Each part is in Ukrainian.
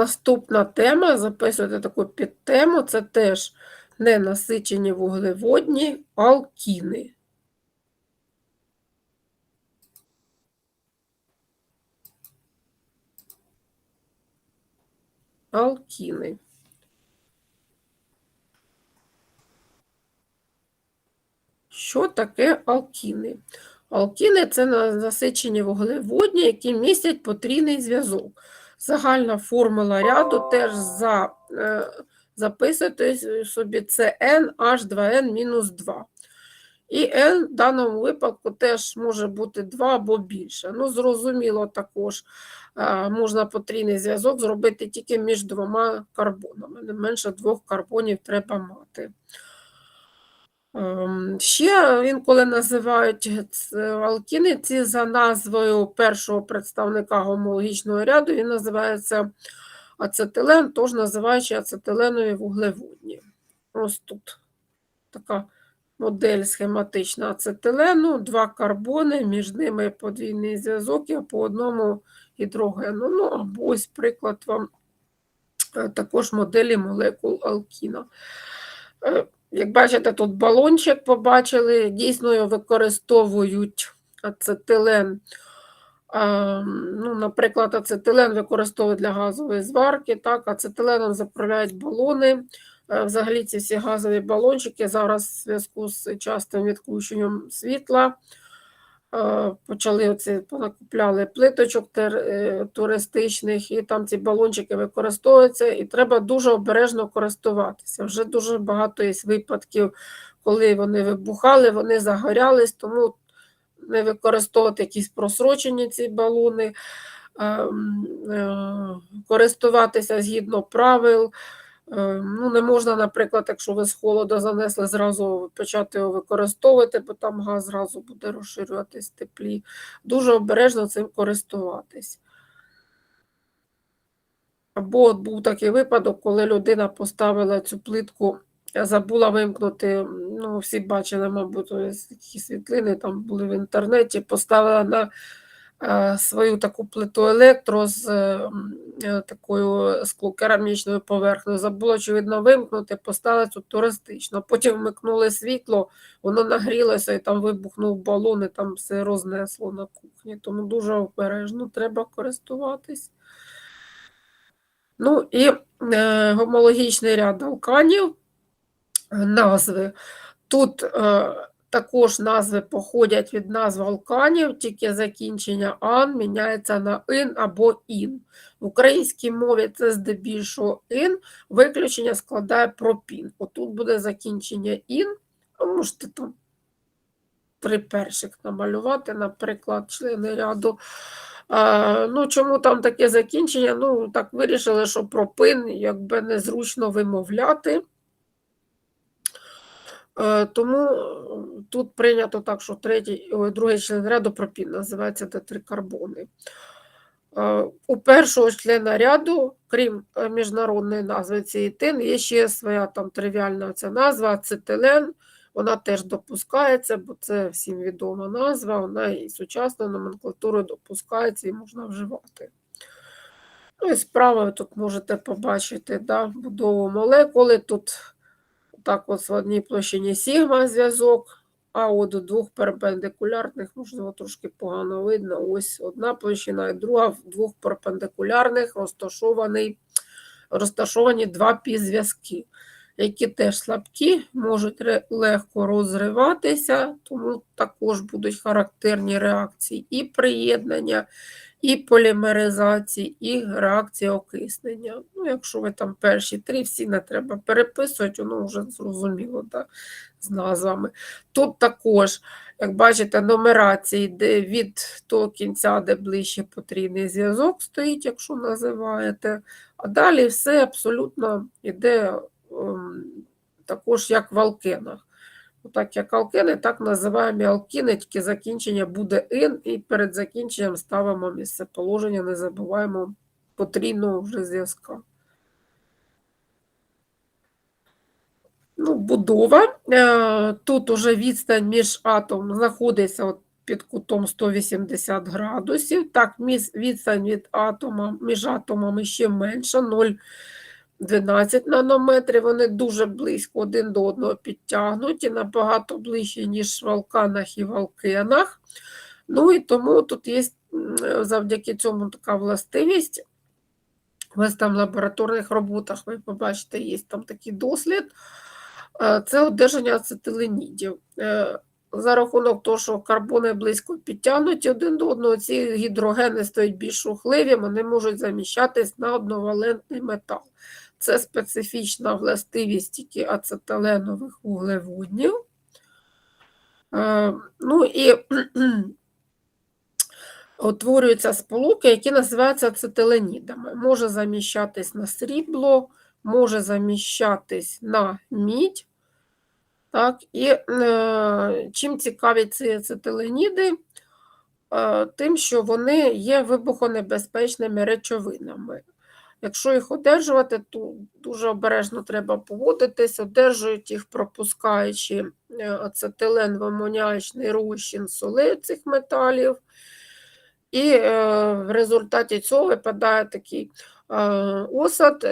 Наступна тема, записуйте таку підтему, це теж ненасичені вуглеводні алкіни. Алкіни. Що таке алкіни? Алкіни це насичені вуглеводні, які містять потрійний зв'язок. Загальна формула ряду теж за, е, записуйте собі це NH2N-2. І N в даному випадку теж може бути 2 або більше. Ну, зрозуміло, також е, можна потрійний зв'язок зробити тільки між двома карбонами. Не менше двох карбонів треба мати. Ем, Ще інколи називають алкіни ці за назвою першого представника гомологічного ряду, він називається ацетилен, тож називаючи ацетиленові вуглеводні. Ось тут така модель схематична ацетилену, два карбони, між ними подвійний зв'язок і по одному гідрогену. Ну, або ось приклад вам е, також моделі молекул алкіна. Як бачите, тут балончик побачили, дійсно його використовують ацетилен. Ну, наприклад, ацетилен використовують для газової зварки, так, ацетиленом заправляють балони. Е, Взагалі ці всі газові балончики зараз в зв'язку з частим відключенням світла почали оці, понакупляли плиточок е, туристичних, і там ці балончики використовуються, і треба дуже обережно користуватися. Вже дуже багато є випадків, коли вони вибухали, вони загорялись, тому не використовувати якісь просрочені ці балони, ем, е, користуватися згідно правил. Е, Ну, не можна, наприклад, якщо ви з холоду занесли, зразу почати його використовувати, бо там газ зразу буде розширюватись теплі. Дуже обережно цим користуватись. Або був такий випадок, коли людина поставила цю плитку, забула вимкнути, ну, всі бачили, мабуть, такі світлини там були в інтернеті, поставила на е, свою таку плиту електро з е, е, такою склокерамічною поверхнею. Забула, очевидно, вимкнути, поставила цю туристичну. Потім вмикнули світло, воно нагрілося і там вибухнув балон, і там все рознесло на кухні. Тому дуже обережно треба користуватись. Ну і е, гомологічний ряд алканів, е, назви. Тут е, також назви походять від назв алканів, тільки закінчення ан міняється на ин або ін. В українській мові це здебільшого ин, виключення складає пропін. Отут буде закінчення ін, а можете там три перших намалювати, наприклад, члени ряду. А, ну, чому там таке закінчення? Ну, так вирішили, що пропин якби незручно вимовляти. Е, Тому е, тут прийнято так, що третій, ой, другий член ряду пропін називається тетрикарбони. Е, У першого члена ряду, крім міжнародної назви цієї є ще своя там тривіальна ця назва ацетилен. Вона теж допускається, бо це всім відома назва, вона і сучасною номенклатурою допускається і можна вживати. Ну і справа ви тут можете побачити да, будову молекули. Тут так от в одній площині сігма зв'язок, а от двох перпендикулярних, можливо, трошки погано видно. Ось одна площина і друга в двох перпендикулярних розташований, розташовані два півзв'язки, які теж слабкі, можуть легко розриватися, тому також будуть характерні реакції і приєднання, і полімеризації, і реакція окиснення. Ну, якщо ви там перші три, всі не треба переписувати, воно вже зрозуміло да, з назвами. Тут також, як бачите, нумерація йде від того кінця, де ближче потрійний зв'язок стоїть, якщо називаєте. А далі все абсолютно йде ем, також як в алкенах. Так як алкени, так називаємо алкіни, тільки закінчення буде ин, і перед закінченням ставимо місцеположення, не забуваємо потрійного вже зв'язка. Ну, будова. Е, Тут уже відстань між атомом знаходиться от під кутом 180 градусів. Так, відстань від атома, між атомами ще менша, 0,12 нанометрів. Вони дуже близько один до одного підтягнуті, набагато ближче, ніж в алканах і в алкенах. Ну і тому тут є завдяки цьому така властивість. У там в лабораторних роботах, ви побачите, є там такий дослід. Е, Це одержання ацетиленідів. Е, За рахунок того, що карбони близько підтягнуті один до одного, ці гідрогени стають більш рухливі, вони можуть заміщатись на одновалентний метал. Це специфічна властивість тільки ацетиленових вуглеводнів. Е, Ну і утворюються сполуки, які називаються ацетиленідами. Може заміщатись на срібло, може заміщатись на мідь. Так, і е, чим цікаві ці ацетиленіди? Е, тим, що вони є вибухонебезпечними речовинами. Якщо їх одержувати, то дуже обережно треба поводитись, одержують їх, пропускаючи е, ацетилен в амоніачний розчин соли цих металів. І е, в результаті цього випадає такий е, осад.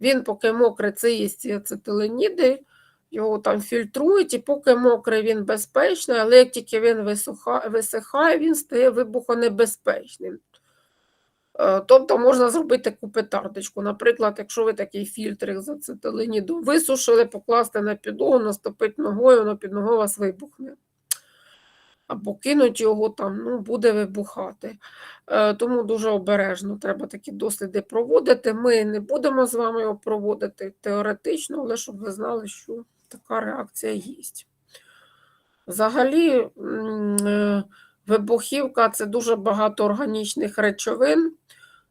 Він поки мокрий, це є ці ацетиленіди, його там фільтрують, і поки мокрий, він безпечний, але як тільки він висихає, він стає вибухонебезпечним. Е, Тобто можна зробити таку петардочку. Наприклад, якщо ви такий фільтр з ацетиленіду висушили, покласти на підлогу, наступити ногою, воно під ногою вас вибухне. Або кинуть його там, ну, буде вибухати. Е, Тому дуже обережно треба такі досліди проводити. Ми не будемо з вами його проводити теоретично, але щоб ви знали, що така реакція є. Взагалі, е, вибухівка це дуже багато органічних речовин,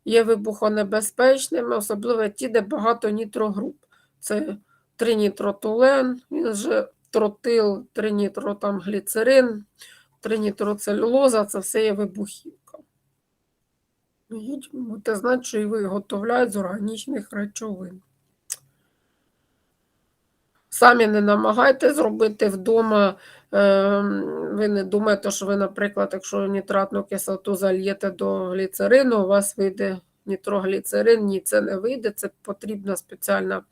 є вибухонебезпечними, особливо ті, де багато нітрогруп. Це тринітротулен, він же тротил, тринітротамгліцерин, тринітроцелюлоза це все є вибухівка. І Будете знати, що і виготовляють з органічних речовин. Самі не намагайтесь зробити вдома. Ем, Ви не думаєте, що ви, наприклад, якщо нітратну кислоту зальєте до гліцерину, у вас вийде нітрогліцерин. Ні, це не вийде. Це потрібна спеціальна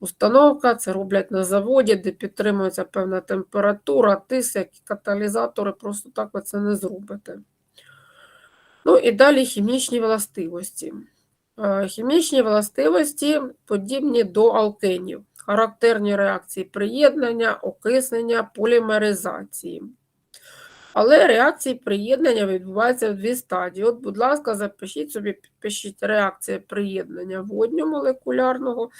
установка. Це роблять на заводі, де підтримується певна температура, тиск, як каталізатори, просто так ви це не зробите. Ну і далі хімічні властивості. Е, Хімічні властивості подібні до алкенів, характерні реакції приєднання, окиснення, полімеризації. Але реакції приєднання відбуваються в дві стадії. От, будь ласка, запишіть собі, підпишіть реакція приєднання водньомолекулярного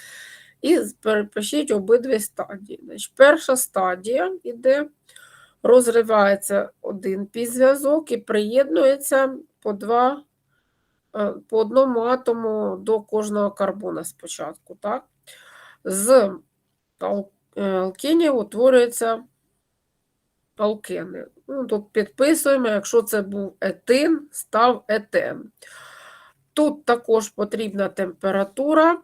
і перепишіть обидві стадії. Значить, перша стадія іде, розривається один підзв'язок і приєднується по два е, по одному атому до кожного карбона спочатку. Так? З е, алкенів утворюються алкени. Ну, тут підписуємо, якщо це був етин, став етен. Тут також потрібна температура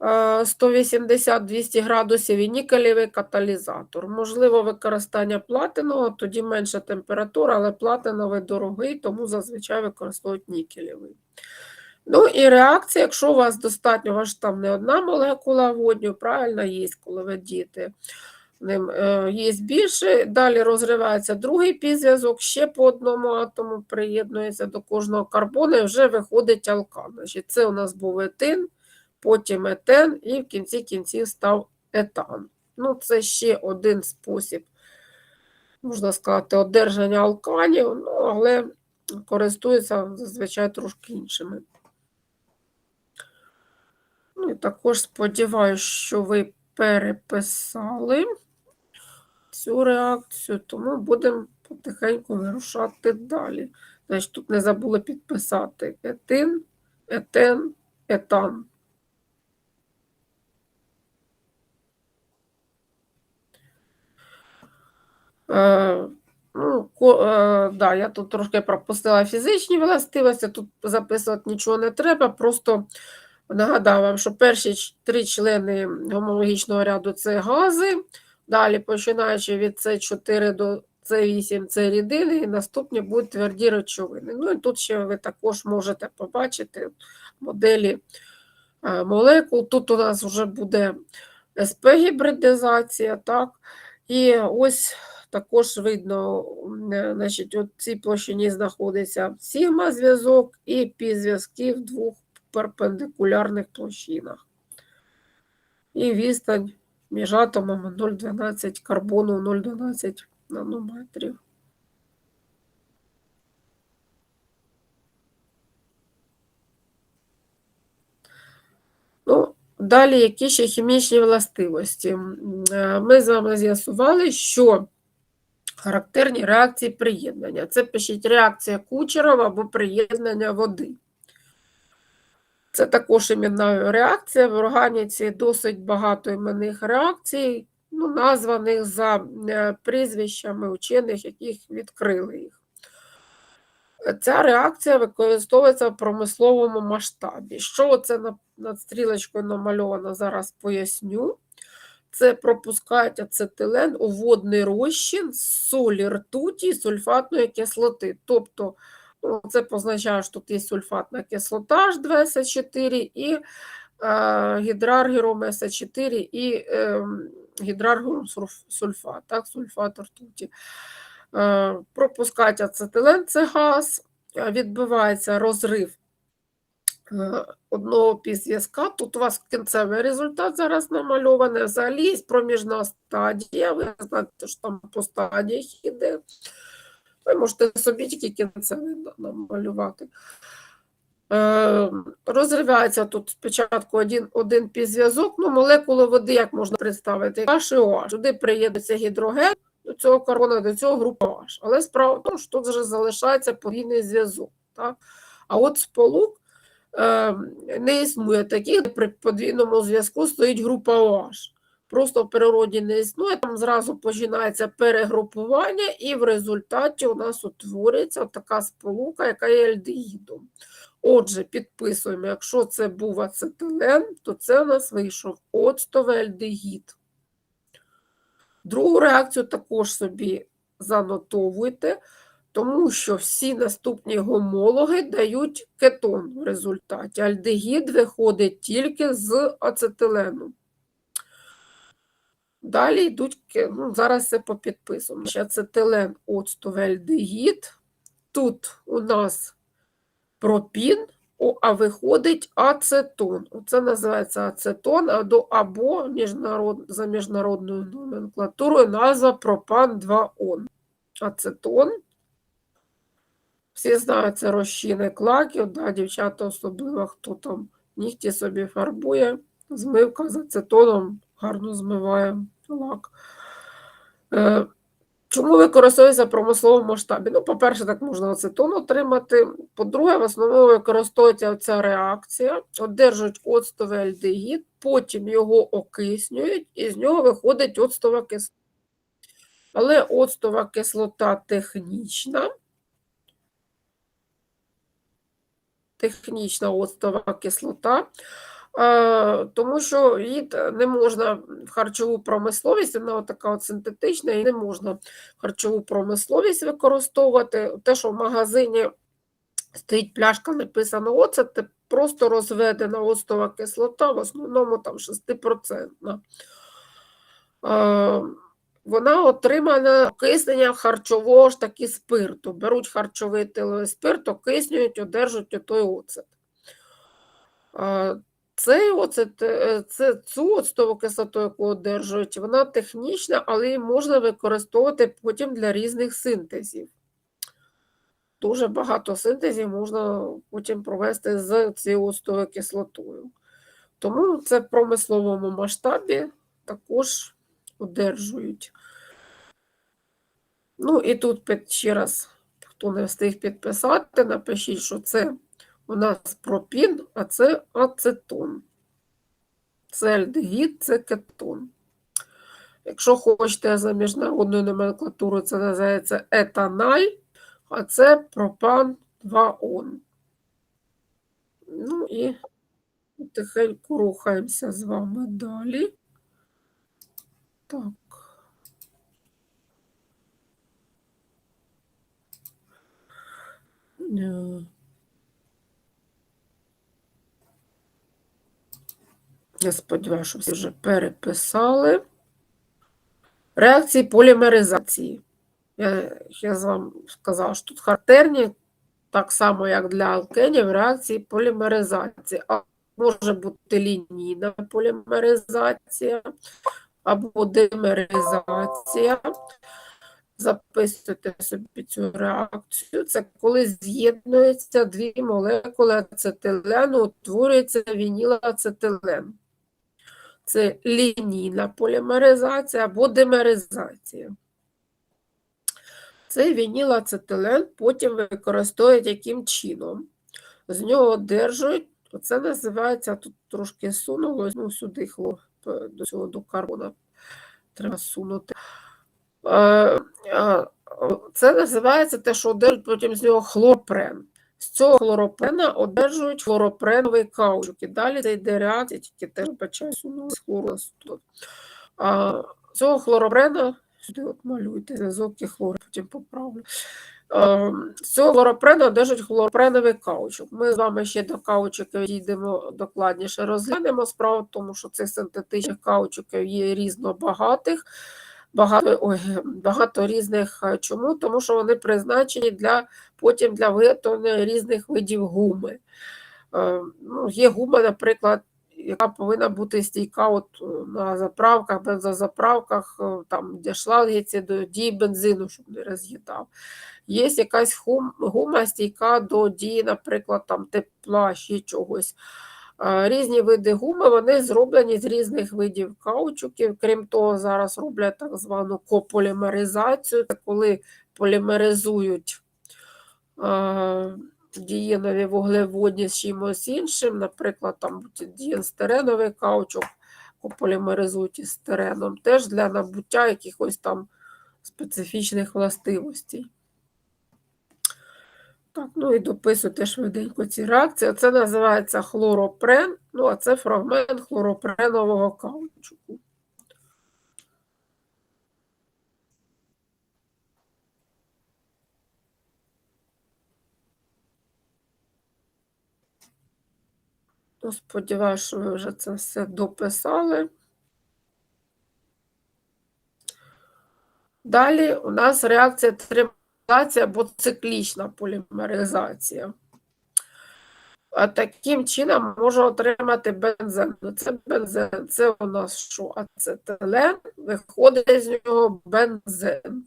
е, 180-200 градусів і нікелевий каталізатор. Можливо, використання платинового, тоді менша температура, але платиновий дорогий, тому зазвичай використовують нікелевий. Ну і реакція, якщо у вас достатньо, у вас там не одна молекула водню, правильно є, коли ви діти. Ним е, є більше, далі розривається другий підзв'язок, ще по одному атому приєднується до кожного карбону і вже виходить алкан. Значить, це у нас був етин, потім етен і в кінці кінців став етан. Ну, це ще один спосіб, можна сказати, одержання алканів, ну, але користуються зазвичай трошки іншими. Ну, і також сподіваюся, що ви переписали цю реакцію, тому будемо потихеньку вирушати далі. Значить, тут не забули підписати етин, етен, етан. Е, ну, ко, е, да, я тут трошки пропустила фізичні властивості, тут записувати нічого не треба, просто нагадаю вам, що перші три члени гомологічного ряду це гази, далі починаючи від С4 до С8 це рідини, і наступні будуть тверді речовини. Ну і тут ще ви також можете побачити моделі е, молекул. Тут у нас вже буде СП-гібридизація, так? І ось також видно, е, значить, от цій площині знаходиться сігма-зв'язок і пі-зв'язки в двох перпендикулярних площинах. І відстань між атомами 0,12 карбону 0,12 нанометрів. Ну, далі, які ще хімічні властивості? Е, Ми з вами з'ясували, що характерні реакції приєднання. Це пишіть реакція Кучерова або приєднання води. Це також іменна реакція. В органіці досить багато іменних реакцій, ну, названих за е, прізвищами учених, яких відкрили їх. Ця реакція використовується в промисловому масштабі. Що це над стрілочкою намальовано, зараз поясню. Це пропускають ацетилен у водний розчин з солі ртуті і сульфатної кислоти. Тобто це позначає, що тут є сульфатна кислота H2SO4 і е, гідраргіром СО4 і е, гідраргіром сульфат, так, сульфат ртуті. Е, пропускають ацетилен, це газ, е, відбувається розрив е, одного півзв'язка. Тут у вас кінцевий результат зараз намальований. Взагалі є проміжна стадія. Ви знаєте, що там по стадіях іде. Ви можете собі тільки кінцевий намалювати. Е, розривається тут спочатку один, один півзв'язок, ну, молекули води, як можна представити, H і OH. Туди приєднується гідроген, до цього карбона, до цього група H. Але справа в тому, що тут вже залишається подвійний зв'язок. Так? А от сполук е, не існує таких, де при подвійному зв'язку стоїть група OH. Просто в природі не існує, там зразу починається перегрупування, і в результаті у нас утворюється така сполука, яка є альдегідом. Отже, підписуємо, якщо це був ацетилен, то це у нас вийшов оцтовий альдегід. Другу реакцію також собі занотовуйте, тому що всі наступні гомологи дають кетон в результаті. Альдегід виходить тільки з ацетилену. Далі йдуть, ну, зараз це попідписуємо. Ще Ацетилен, оцтовий альдегід. Тут у нас пропін, а виходить ацетон. Оце називається ацетон або, міжнарод, за міжнародною номенклатурою назва пропан 2Он. Ацетон. Всі знають, це розчинник лаків, да, дівчата особливо, хто там нігті собі фарбує, змивка з ацетоном гарно змиває лак. Е, Чому використовується в промисловому масштабі? Ну, по-перше, так можна ацетон отримати. По-друге, в основному використовується ця реакція, одержують оцтовий альдегід, потім його окиснюють, і з нього виходить оцтова кислота. Але оцтова кислота технічна. Технічна оцтова кислота, тому що її не можна в харчову промисловість, вона така от синтетична, і не можна в харчову промисловість використовувати. Те, що в магазині стоїть пляшка, написано оцет, це просто розведена оцтова кислота, в основному там 6%. Е, Вона отримана окиснення харчового ж таки спирту. Беруть харчовий спирт, окиснюють, одержують отой оцет. Цей оцет, е, це, цю оцтову кислоту, яку одержують, вона технічна, але її можна використовувати потім для різних синтезів. Дуже багато синтезів можна потім провести з цією оцтовою кислотою. Тому це в промисловому масштабі також одержують. Ну і тут ще раз, хто не встиг підписати, напишіть, що це у нас пропін, а це ацетон. Це альдегід, це кетон. Якщо хочете за міжнародною номенклатурою, це називається етаналь, а це пропан 2он. Ну і тихенько рухаємося з вами далі. Так. Yeah. Я сподіваюся, що всі вже переписали. Реакції полімеризації. Я, я вам сказала, що тут характерні, так само, як для алкенів, реакції полімеризації. А може бути лінійна полімеризація або димеризація. Записуйте собі цю реакцію. Це коли з'єднуються дві молекули ацетилену, утворюється вінілацетилен. Це лінійна полімеризація або димеризація. Цей вінілацетилен потім використовують яким чином. З нього одержують, це називається, тут трошки сунулось, ну сюди хлоп, до цього до карбона треба сунути. Це називається те, що одержують потім з нього хлорпрен. З цього хлоропрена одержують хлоропреновий каучук. І далі це йде реакція, тільки теж бачаю сунули з хлоросту. А цього хлоропрена, сюди от малюйте, зв'язок і хлор, потім поправлю. З цього хлоропрену одержують хлоропреновий каучук. Ми з вами ще до каучуків йдемо докладніше розглянемо. Справа в тому, що цих синтетичних каучуків є різнобагатих багато ой, багато різних. Чому? Тому що вони призначені для потім для виготовлення різних видів гуми. Ну, Є гума, наприклад, яка повинна бути стійка от на заправках, бензозаправках, там, де шлангіці до дії бензину, щоб не роз'їдав. Є якась гума стійка до дії, наприклад, там, тепла, ще чогось. Різні види гуми вони зроблені з різних видів каучуків. Крім того, зараз роблять так звану кополімеризацію, це коли полімеризують дієнові вуглеводні з чимось іншим, наприклад, там дієнстереновий каучук, кополімеризують із стереном, теж для набуття якихось там специфічних властивостей. Так, ну і дописуйте швиденько ці реакції. Це називається хлоропрен, ну, а це фрагмент хлоропренового каучуку. Ну, Сподіваюся, що ви вже це все дописали. Далі у нас реакція або циклічна полімеризація. А таким чином може отримати бензен. Ну, це бензен, це у нас що? Ацетилен, виходить з нього бензен.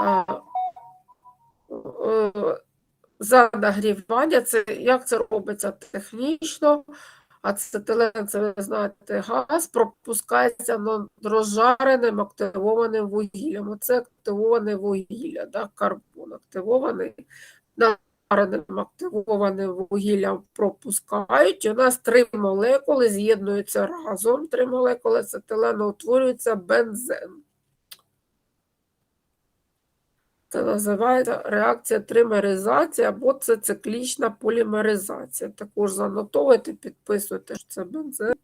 А, е, за нагрівання, це як це робиться технічно? Ацетилен, це ви знаєте, газ пропускається розжареним активованим вугіллям. Оце активоване вугілля, да, карбон активований, жареним активованим вугіллям пропускають. У нас три молекули з'єднуються разом. Три молекули ацетилену утворюється бензен. Це називається реакція тримеризації або це циклічна полімеризація. Також занотовуйте, підписуйте, що це бензин.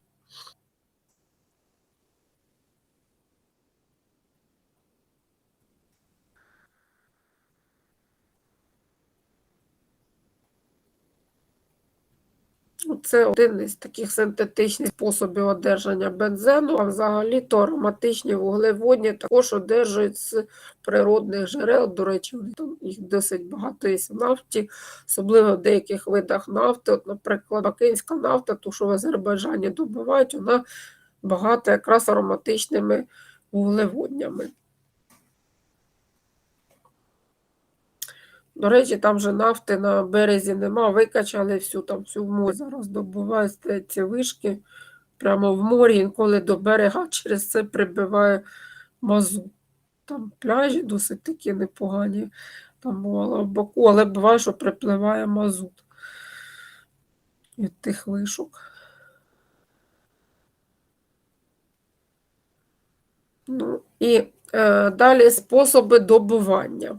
Це один із таких синтетичних способів одержання бензену, а взагалі-то ароматичні вуглеводні також одержують з природних джерел. До речі, там їх досить багато є в нафті, особливо в деяких видах нафти. От, Наприклад, бакинська нафта, ту, що в Азербайджані добувають, вона багата якраз ароматичними вуглеводнями. До речі, там же нафти на березі нема, викачали всю там всю в морі. Зараз добувають ці вишки прямо в морі, інколи до берега через це прибиває мазут. Там пляжі досить такі непогані, там бувало в боку, але буває, що припливає мазут від тих вишок. Ну, І е, далі способи добування.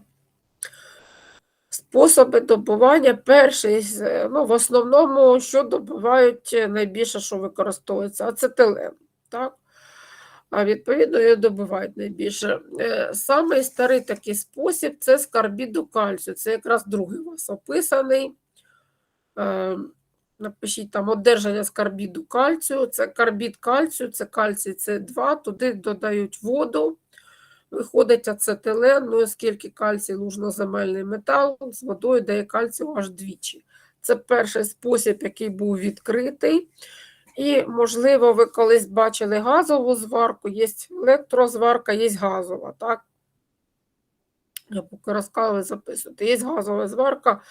Способи добування перший, ну, в основному, що добувають найбільше, що використовується, ацетилен. Так? а відповідно її добувають найбільше. Е, Самий старий такий спосіб це скарбіду кальцію. Це якраз другий у вас описаний. Е, Напишіть там одержання скарбіду кальцію. Це карбід кальцію, це кальцій С2, туди додають воду. Виходить ацетилен, ну оскільки кальцій лужноземельний метал, з водою дає кальцію аж двічі. Це перший спосіб, який був відкритий. І, можливо, ви колись бачили газову зварку, є електрозварка, є газова. так? Я поки розказую, записувати. Є газова зварка.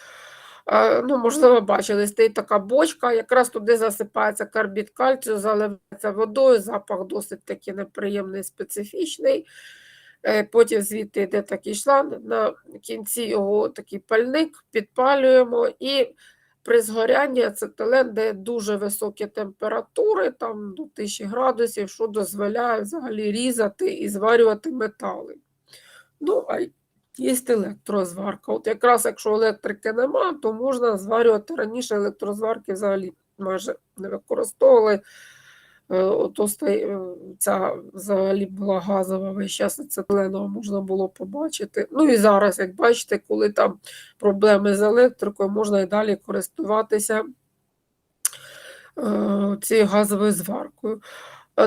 Е, Ну, можливо, бачили, стоїть така бочка, якраз туди засипається карбід кальцію, заливається водою, запах досить таки неприємний, специфічний. Е, Потім звідти йде такий шланг, на кінці його такий пальник, підпалюємо і при згорянні ацетилен дає дуже високі температури, там до 1000 градусів, що дозволяє взагалі різати і зварювати метали. Ну, а є електрозварка. От якраз якщо електрики нема, то можна зварювати раніше електрозварки взагалі майже не використовували. Е, Ото е, ця взагалі була газова весь час ацетиленова можна було побачити. Ну і зараз, як бачите, коли там проблеми з електрикою, можна і далі користуватися е, цією газовою зваркою.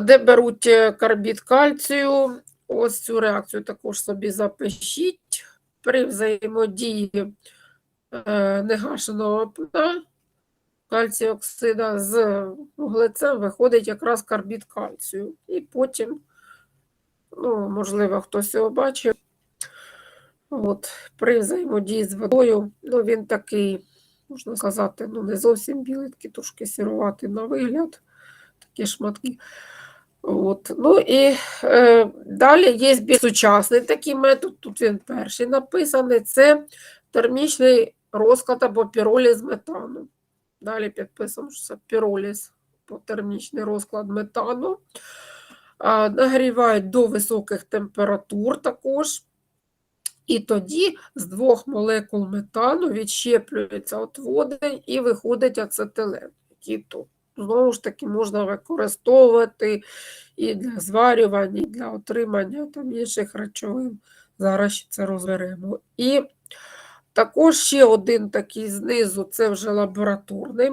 Де беруть карбід кальцію, ось цю реакцію також собі запишіть. При взаємодії негашеного пна кальцію оксида з вуглецем виходить якраз карбід кальцію. І потім, ну, можливо, хтось його бачив. От, при взаємодії з водою, ну, він такий, можна сказати, ну, не зовсім білий, такий трошки сіруватий на вигляд, такі шматки. От. Ну і е, далі є більш сучасний такий метод, тут він перший написаний, це термічний розклад або піроліз метану. Далі це піроліз, або термічний розклад метану. Нагрівають до високих температур також. І тоді з двох молекул метану відщеплюється от води і виходить ацетилен, який тут. Знову ж таки, можна використовувати і для зварювання, і для отримання там інших речовин. Зараз це розберемо. І також ще один такий знизу це вже лабораторний,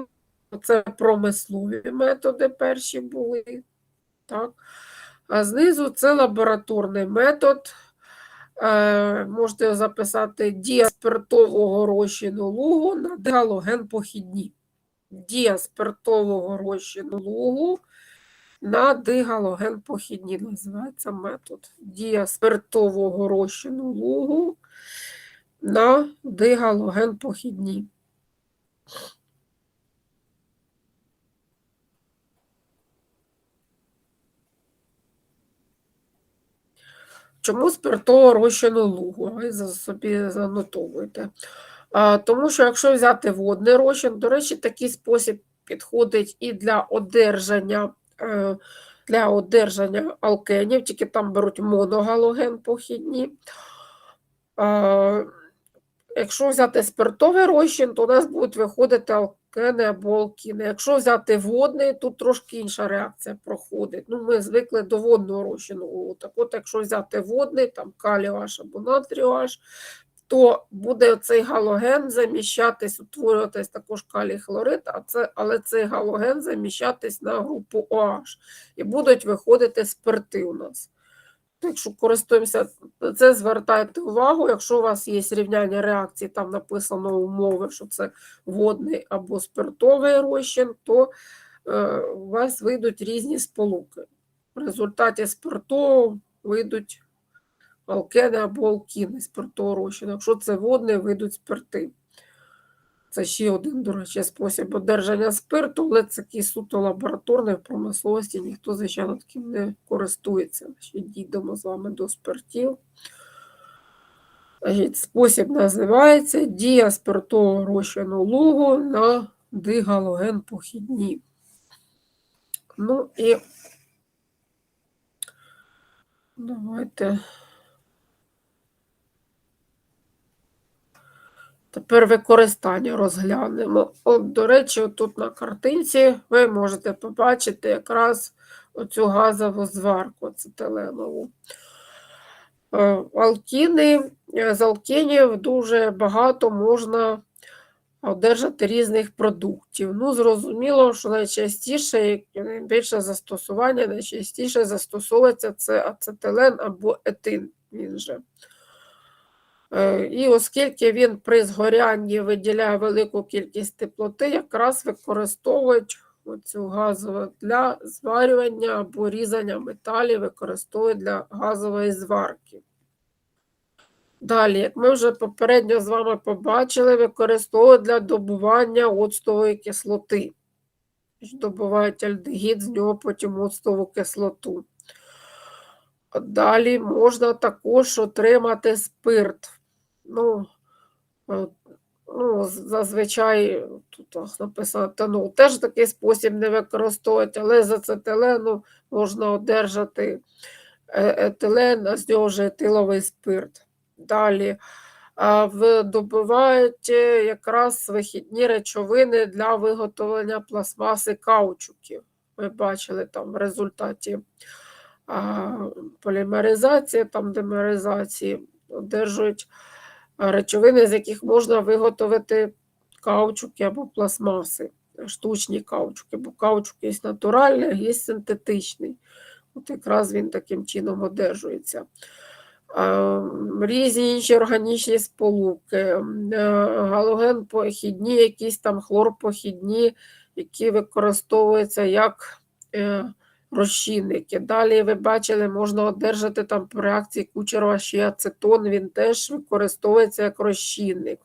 це промислові методи перші були. Так? А знизу це лабораторний метод. Е, можете записати дія спиртового розчину лугу на галоген похідні. Дія спиртового розчину лугу на дигалоген похідні називається метод. Дія спиртового розчину лугу на дигалоген похідні. Чому спиртового розчину лугу? Ви собі занотовуєте. А, Тому що якщо взяти водний розчин, до речі, такий спосіб підходить і для одержання, е, для одержання алкенів, тільки там беруть моногалоген похідні. А, Якщо взяти спиртовий розчин, то у нас будуть виходити алкени або алкіни. Якщо взяти водний, тут трошки інша реакція проходить. Ну, Ми звикли до водного розчину. Так от, якщо взяти водний, там каліаш або натріаш, то буде цей галоген заміщатись, утворюватись також калій хлорид, а це, але цей галоген заміщатись на групу OH. І будуть виходити спирти у нас. Якщо користуємося, це звертайте увагу, якщо у вас є рівняння реакцій, там написано умови, що це водний або спиртовий розчин, то е, у вас вийдуть різні сполуки. В результаті спиртового вийдуть алкени або алкіни спиртового розчину. Якщо це водний, вийдуть спирти. Це ще один, до речі, спосіб одержання спирту, але це такий суто лабораторний в промисловості, ніхто, звичайно, таким не користується. Ще дійдемо з вами до спиртів. Спосіб називається дія спиртового розчину лугу на дигалоген похідні. Ну і давайте. Тепер використання розглянемо. От, до речі, тут на картинці ви можете побачити якраз оцю газову зварку ацетиленову. Е, Алкіни, е, з алкінів дуже багато можна одержати різних продуктів. Ну, зрозуміло, що найчастіше, найбільше застосування, найчастіше застосовується це ацетилен або етин. Він же. Е, І оскільки він при згорянні виділяє велику кількість теплоти, якраз використовують оцю газову для зварювання або різання металів, використовують для газової зварки. Далі, як ми вже попередньо з вами побачили, використовують для добування оцтової кислоти. Добувають альдегід, з нього потім оцтову кислоту. Далі можна також отримати спирт. Ну, е, ну, зазвичай тут написано етанол. Теж такий спосіб не використовують, але з ацетилену можна одержати е, етилен, а з нього вже етиловий спирт. Далі добувають е, якраз вихідні речовини для виготовлення пластмаси каучуків. Ми бачили там в результаті полімеризації, там демеризації, одержують речовини, з яких можна виготовити каучуки або пластмаси, штучні каучуки, бо каучук є натуральний, є синтетичний. От якраз він таким чином одержується. Різні інші органічні сполуки, галоген-похідні, якісь там хлорпохідні, які використовуються як е, розчинники. Далі ви бачили, можна одержати там по реакції кучерова ще ацетон, він теж використовується як розчинник.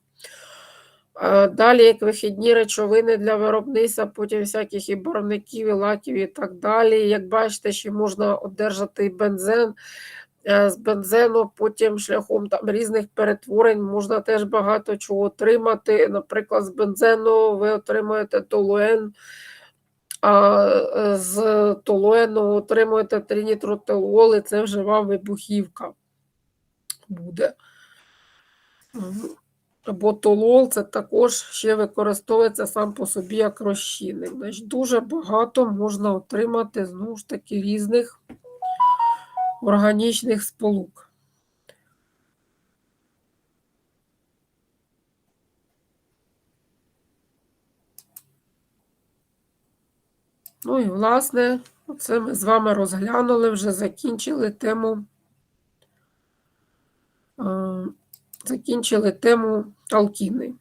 Далі, як вихідні речовини для виробництва, потім всяких і барвників, і лаків і так далі. Як бачите, ще можна одержати бензин. З бензену, потім шляхом там різних перетворень можна теж багато чого отримати. Наприклад, з бензену ви отримуєте толуен, а е, з толуену отримуєте тринітротелол, і це вже вам вибухівка буде. Або толол це також ще використовується сам по собі як розчинник. Значить, Дуже багато можна отримати знову ж таки різних органічних сполук. Ну і, власне, це ми з вами розглянули, вже закінчили тему. Закінчили тему алкіни.